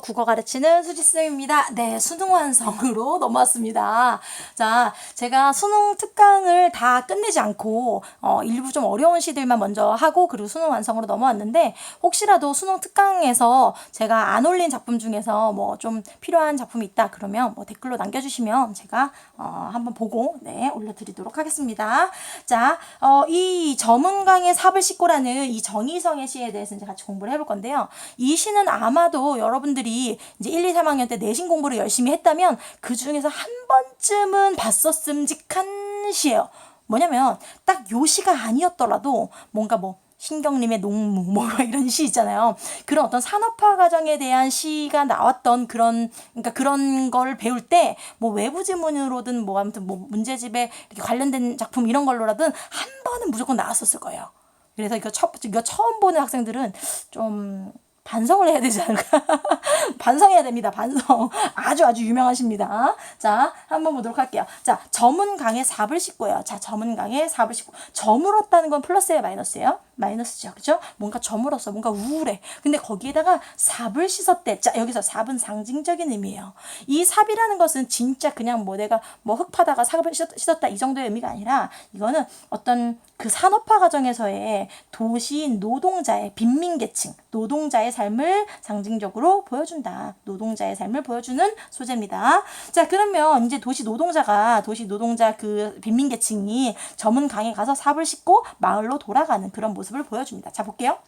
국어 가르치는 수지쌤입니다. 네, 수능 완성으로 넘어왔습니다. 자, 제가 수능 특강을 다 끝내지 않고, 어, 일부 좀 어려운 시들만 먼저 하고, 그리고 수능 완성으로 넘어왔는데, 혹시라도 수능 특강에서 제가 안 올린 작품 중에서 뭐 좀 필요한 작품이 있다, 그러면 뭐 댓글로 남겨주시면 제가, 어, 한번 보고, 네, 올려드리도록 하겠습니다. 자, 어, 이 저문강의 삽을 씻고라는 이 정의성의 시에 대해서 이제 같이 공부를 해볼 건데요. 이 시는 아마도 여러분들 이 이제 1, 2, 3학년 때 내신 공부를 열심히 했다면 그 중에서 한 번쯤은 봤었음직한 시예요. 뭐냐면 딱 요 시가 아니었더라도 뭔가 뭐 신경림의 농무 뭐 이런 시 있잖아요. 그런 어떤 산업화 과정에 대한 시가 나왔던 그런 그러니까 그런 걸 배울 때 뭐 외부 지문으로든 뭐 아무튼 뭐 문제집에 이렇게 관련된 작품 이런 걸로라든 한 번은 무조건 나왔었을 거예요. 그래서 이거 첫 이거 처음 보는 학생들은 좀 반성을 해야 되지 않을까? 반성해야 됩니다. 반성. 아주 아주 유명하십니다. 자, 한번 보도록 할게요. 자, 점은 강에 삽을 씻고요. 자, 점은 강에 삽을 씻고. 저물었다는 건 플러스예요, 마이너스예요? 마이너스죠. 그죠? 뭔가 저물었어. 뭔가 우울해. 근데 거기에다가 삽을 씻었대. 자, 여기서 삽은 상징적인 의미예요. 이 삽이라는 것은 진짜 그냥 뭐 내가 뭐 흙 파다가 삽을 씻었- 씻었다 이 정도의 의미가 아니라 이거는 어떤 그 산업화 과정에서의 도시 노동자의 빈민계층, 노동자의 삶을 상징적으로 보여준다. 노동자의 삶을 보여주는 소재입니다. 자, 그러면 이제 도시 노동자가 도시 노동자 그 빈민 계층이 점은 강에 가서 삽을 씻고 마을로 돌아가는 그런 모습을 보여줍니다. 자, 볼게요.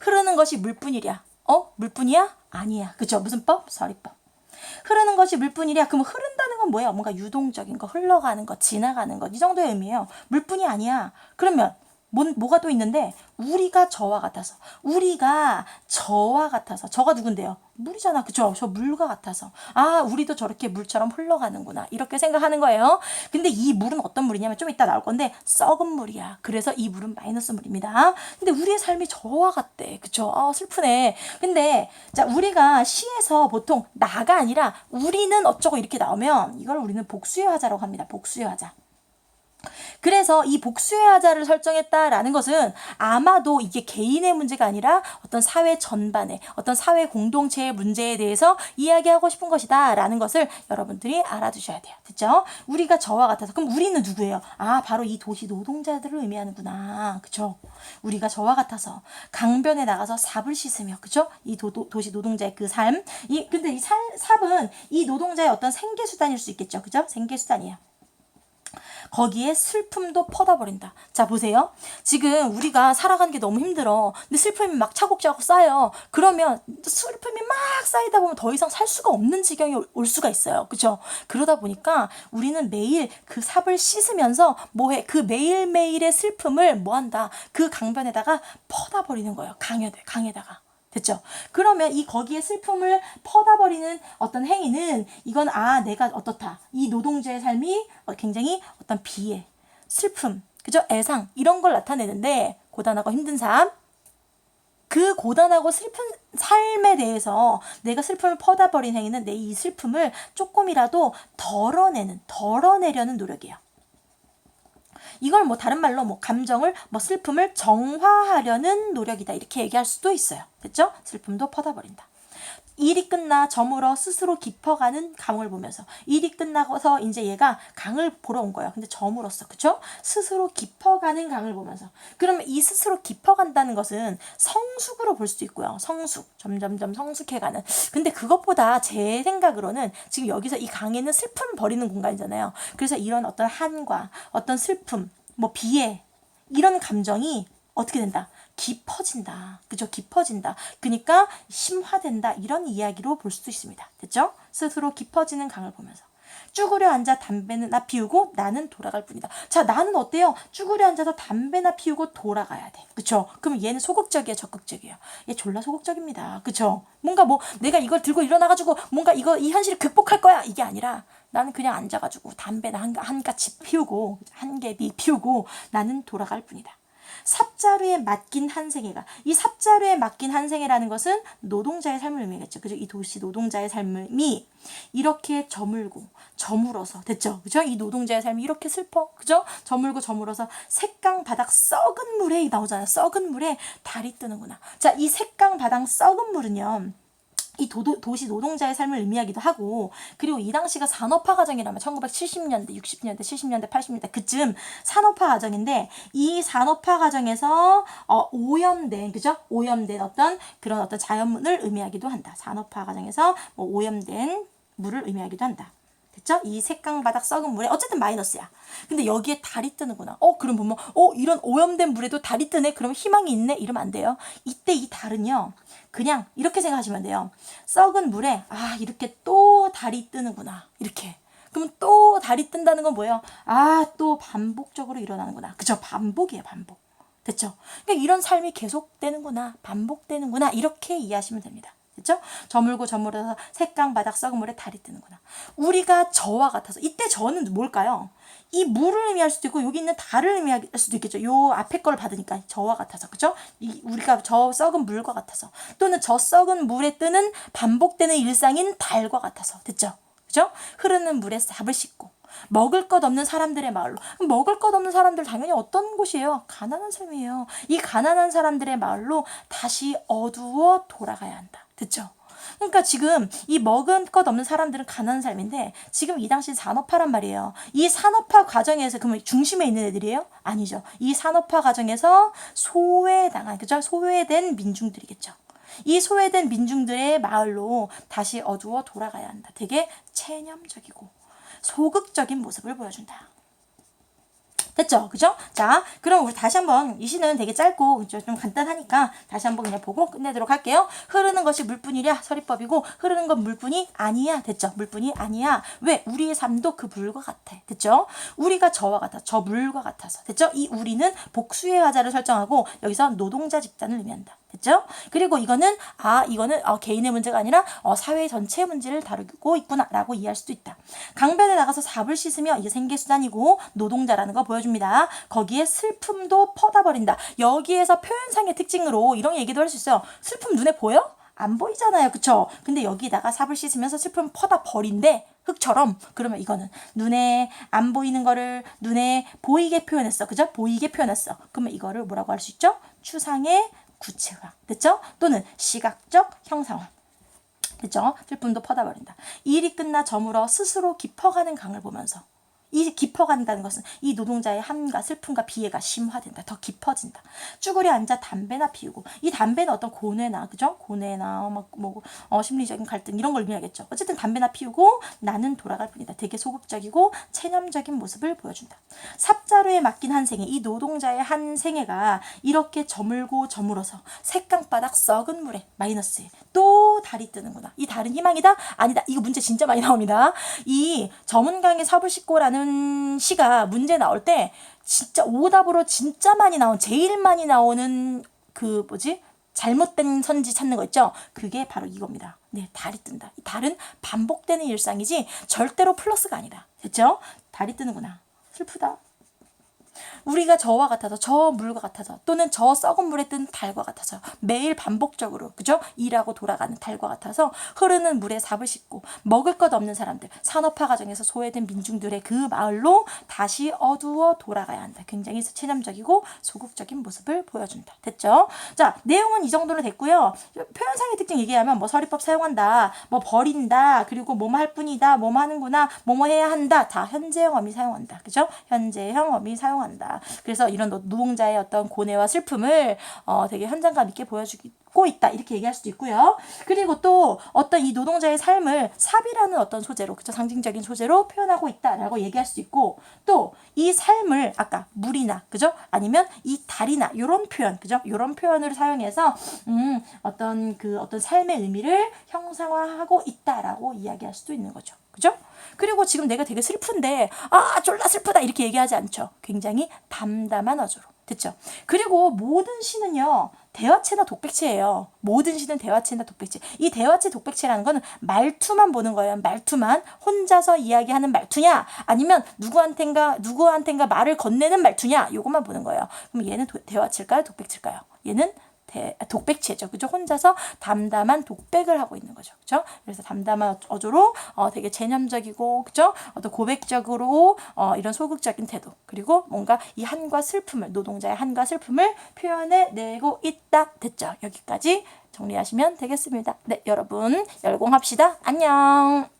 흐르는 것이 물뿐이랴. 어? 물뿐이야? 아니야. 그죠? 무슨 법? 서리법. 흐르는 것이 물뿐이랴. 그럼 흐른다는 건 뭐예요? 뭔가 유동적인 거, 흘러가는 거, 지나가는 것. 이 정도의 의미예요. 물뿐이 아니야. 그러면 뭔, 뭐가 또 있는데 우리가 저와 같아서 우리가 저와 같아서 저가 누군데요? 물이잖아. 그죠? 저 물과 같아서 아 우리도 저렇게 물처럼 흘러가는구나 이렇게 생각하는 거예요. 근데 이 물은 어떤 물이냐면 좀 이따 나올 건데 썩은 물이야. 그래서 이 물은 마이너스 물입니다. 근데 우리의 삶이 저와 같대. 그죠? 아 슬프네. 근데 자 우리가 시에서 보통 나가 아니라 우리는 어쩌고 이렇게 나오면 이걸 우리는 복수의 화자라고 합니다. 복수의 화자. 그래서 이 복수의 하자를 설정했다라는 것은 아마도 이게 개인의 문제가 아니라 어떤 사회 전반의 어떤 사회 공동체의 문제에 대해서 이야기하고 싶은 것이다라는 것을 여러분들이 알아두셔야 돼요. 됐죠? 우리가 저와 같아서 그럼 우리는 누구예요? 아, 바로 이 도시 노동자들을 의미하는구나. 그죠? 우리가 저와 같아서 강변에 나가서 삽을 씻으며 그죠? 이 도, 도, 도시 노동자의 그 삶. 이 근데 이 삽, 삽은 이 노동자의 어떤 생계 수단일 수 있겠죠. 그죠? 생계 수단이에요. 거기에 슬픔도 퍼다버린다. 자, 보세요. 지금 우리가 살아가는 게 너무 힘들어. 근데 슬픔이 막 차곡차곡 쌓여. 그러면 슬픔이 막 쌓이다 보면 더 이상 살 수가 없는 지경이 올- 올 수가 있어요. 그죠? 그러다 보니까 우리는 매일 그 삽을 씻으면서 뭐해? 그 매일매일의 슬픔을 뭐 한다? 그 강변에다가 퍼다버리는 거예요. 강에, 강에다가. 됐죠? 그러면 이 거기에 슬픔을 퍼다버리는 어떤 행위는 이건 아 내가 어떻다 이 노동자의 삶이 어, 굉장히 어떤 비애, 슬픔, 그죠? 애상 이런 걸 나타내는데 고단하고 힘든 삶. 그 고단하고 슬픈 삶에 대해서 내가 슬픔을 퍼다버린 행위는 내 이 슬픔을 조금이라도 덜어내는 덜어내려는 노력이에요. 이걸 뭐 다른 말로 뭐 감정을 뭐 슬픔을 정화하려는 노력이다 이렇게 얘기할 수도 있어요. 됐죠? 슬픔도 퍼다버린다. 일이 끝나 저물어 스스로 깊어가는 강을 보면서 일이 끝나고서 이제 얘가 강을 보러 온 거예요. 근데 저물었어. 그쵸? 스스로 깊어가는 강을 보면서. 그러면 이 스스로 깊어간다는 것은 성숙으로 볼 수도 있고요. 성숙. 점점점 성숙해가는. 근데 그것보다 제 생각으로는 지금 여기서 이 강에는 슬픔을 버리는 공간이잖아요. 그래서 이런 어떤 한과 어떤 슬픔, 뭐 비애, 이런 감정이 어떻게 된다? 깊어진다. 그죠? 깊어진다. 그러니까 심화된다. 이런 이야기로 볼 수도 있습니다. 됐죠? 스스로 깊어지는 강을 보면서. 쭈그려 앉아 담배는 나 피우고 나는 돌아갈 뿐이다. 자, 나는 어때요? 쭈그려 앉아서 담배나 피우고 돌아가야 돼. 그쵸? 그럼 얘는 소극적이야, 적극적이야? 얘 졸라 소극적입니다. 그쵸? 뭔가 뭐 내가 이걸 들고 일어나가지고 뭔가 이거 이 현실을 극복할 거야. 이게 아니라 나는 그냥 앉아가지고 담배나 한, 한 가치 피우고 한 개비 피우고 나는 돌아갈 뿐이다. 삽자루에 맡긴 한 생애가 이 삽자루에 맡긴 한 생애라는 것은 노동자의 삶을 의미하겠죠. 그죠? 이 도시 노동자의 삶이 이렇게 저물고 저물어서 됐죠. 그죠? 이 노동자의 삶이 이렇게 슬퍼. 그죠? 저물고 저물어서 색강 바닥 썩은 물에 나오잖아요. 썩은 물에 달이 뜨는구나. 자, 이 색강 바닥 썩은 물은요. 이 도, 도시 노동자의 삶을 의미하기도 하고 그리고 이 당시가 산업화 과정이라면 1970년대, 60년대, 70년대, 80년대 그쯤 산업화 과정인데 이 산업화 과정에서 어, 오염된 그죠? 오염된 어떤 그런 어떤 자연물을 의미하기도 한다. 산업화 과정에서 뭐 오염된 물을 의미하기도 한다. 됐죠? 이 색강 바닥 썩은 물에 어쨌든 마이너스야. 근데 여기에 달이 뜨는구나. 어, 그럼 보면 어, 이런 오염된 물에도 달이 뜨네. 그럼 희망이 있네. 이러면 안 돼요. 이때 이 달은요. 그냥 이렇게 생각하시면 돼요. 썩은 물에 아, 이렇게 또 달이 뜨는구나. 이렇게. 그럼 또 달이 뜬다는 건 뭐예요? 아, 또 반복적으로 일어나는구나. 그죠? 반복이에요, 반복. 됐죠? 그러니까 이런 삶이 계속되는구나. 반복되는구나. 이렇게 이해하시면 됩니다. 됐죠? 저물고 저물어서 색강 바닥 썩은 물에 달이 뜨는구나. 우리가 저와 같아서 이때 저는 뭘까요? 이 물을 의미할 수도 있고 여기 있는 달을 의미할 수도 있겠죠. 요 앞에 거를 받으니까 저와 같아서 그죠? 이 우리가 저 썩은 물과 같아서 또는 저 썩은 물에 뜨는 반복되는 일상인 달과 같아서 됐죠? 그죠? 흐르는 물에 삽을 씻고 먹을 것 없는 사람들의 마을로 먹을 것 없는 사람들 당연히 어떤 곳이에요? 가난한 삶이에요. 이 가난한 사람들의 마을로 다시 어두워 돌아가야 한다. 됐죠? 그러니까 지금 이 먹은 것 없는 사람들은 가난한 삶인데 지금 이 당시 산업화란 말이에요. 이 산업화 과정에서 그러면 중심에 있는 애들이에요? 아니죠. 이 산업화 과정에서 소외당한 그죠? 소외된 민중들이겠죠. 이 소외된 민중들의 마을로 다시 어두워 돌아가야 한다. 되게 체념적이고 소극적인 모습을 보여준다. 됐죠? 그죠? 자, 그럼 우리 다시 한번 이 시는 되게 짧고 그죠? 좀 간단하니까 다시 한번 그냥 보고 끝내도록 할게요. 흐르는 것이 물뿐이랴 서리법이고 흐르는 건 물뿐이 아니야. 됐죠? 물뿐이 아니야. 왜? 우리의 삶도 그 물과 같아. 됐죠? 우리가 저와 같아. 저 물과 같아서. 됐죠? 이 우리는 복수의 화자를 설정하고 여기서 노동자 집단을 의미한다. 됐죠? 그리고 이거는 아 이거는 어, 개인의 문제가 아니라 어, 사회 전체의 문제를 다루고 있구나라고 이해할 수도 있다. 강변에 나가서 삽을 씻으며 이게 생계수단이고 노동자라는 거 보여줍니다. 거기에 슬픔도 퍼다 버린다. 여기에서 표현상의 특징으로 이런 얘기도 할 수 있어요. 슬픔 눈에 보여? 안 보이잖아요. 그쵸? 근데 여기다가 삽을 씻으면서 슬픔 퍼다 버린대. 흙처럼. 그러면 이거는 눈에 안 보이는 거를 눈에 보이게 표현했어. 그죠? 보이게 표현했어. 그러면 이거를 뭐라고 할 수 있죠? 추상의 구체화. 됐죠? 또는 시각적 형상화. 됐죠? 슬픔도 퍼다버린다. 일이 끝나 저물어 스스로 깊어가는 강을 보면서 이 깊어간다는 것은 이 노동자의 함과 슬픔과 비애가 심화된다. 더 깊어진다. 쭈그려 앉아 담배나 피우고 이 담배는 어떤 고뇌나 그죠? 고뇌나 막뭐 어, 심리적인 갈등 이런 걸 의미하겠죠. 어쨌든 담배나 피우고 나는 돌아갈 뿐이다. 되게 소극적이고 체념적인 모습을 보여준다. 삽자루에 맡긴 한 생애 이 노동자의 한 생애가 이렇게 저물고 저물어서 색강바닥 썩은 물에 마이너스에 또 달이 뜨는구나. 이 달은 희망이다? 아니다. 이거 문제 진짜 많이 나옵니다. 이 저문강의 삽을 씻고라는 시가 문제 나올 때 진짜 오답으로 진짜 많이 나온 제일 많이 나오는 그 뭐지? 잘못된 선지 찾는 거 있죠? 그게 바로 이겁니다. 네, 달이 뜬다. 이 달은 반복되는 일상이지 절대로 플러스가 아니다. 됐죠? 달이 뜨는구나. 슬프다. 우리가 저와 같아서 저 물과 같아서 또는 저 썩은 물에 뜬 달과 같아서 매일 반복적으로 그죠? 일하고 돌아가는 달과 같아서 흐르는 물에 삽을 씻고 먹을 것 없는 사람들 산업화 과정에서 소외된 민중들의 그 마을로 다시 어두워 돌아가야 한다. 굉장히 체념적이고 소극적인 모습을 보여준다. 됐죠? 자 내용은 이 정도로 됐고요. 표현상의 특징 얘기하면 뭐 서리법 사용한다 뭐 버린다 그리고 뭐뭐 할 뿐이다 뭐뭐 하는구나 뭐뭐 해야 한다. 다 현재형 어미 사용한다. 그죠? 현재형 어미 사용한다 그래서 이런 노- 노동자의 어떤 고뇌와 슬픔을 어, 되게 현장감 있게 보여주고 있다. 이렇게 얘기할 수도 있고요. 그리고 또 어떤 이 노동자의 삶을 삽이라는 어떤 소재로 그죠 상징적인 소재로 표현하고 있다라고 얘기할 수 있고 또 이 삶을 아까 물이나 그죠? 아니면 이 달이나 요런 표현 그죠? 요런 표현을 사용해서 음 어떤 그 어떤 삶의 의미를 형상화하고 있다라고 이야기할 수도 있는 거죠. 그죠? 그리고 지금 내가 되게 슬픈데 아 졸라 슬프다 이렇게 얘기하지 않죠. 굉장히 담담한 어조로 됐죠. 그리고 모든 시는요 대화체나 독백체예요. 모든 시는 대화체나 독백체. 이 대화체 독백체라는 거는 말투만 보는 거예요. 말투만 혼자서 이야기하는 말투냐 아니면 누구한텐가 누구한텐가 말을 건네는 말투냐 요것만 보는 거예요. 그럼 얘는 도- 대화체일까요? 독백체일까요? 얘는 대, 독백체죠. 그죠? 혼자서 담담한 독백을 하고 있는 거죠. 그죠? 그래서 담담한 어조로 어, 되게 재념적이고, 그죠? 어떤 고백적으로 어, 이런 소극적인 태도. 그리고 뭔가 이 한과 슬픔을, 노동자의 한과 슬픔을 표현해 내고 있다. 됐죠? 여기까지 정리하시면 되겠습니다. 네, 여러분, 열공합시다. 안녕!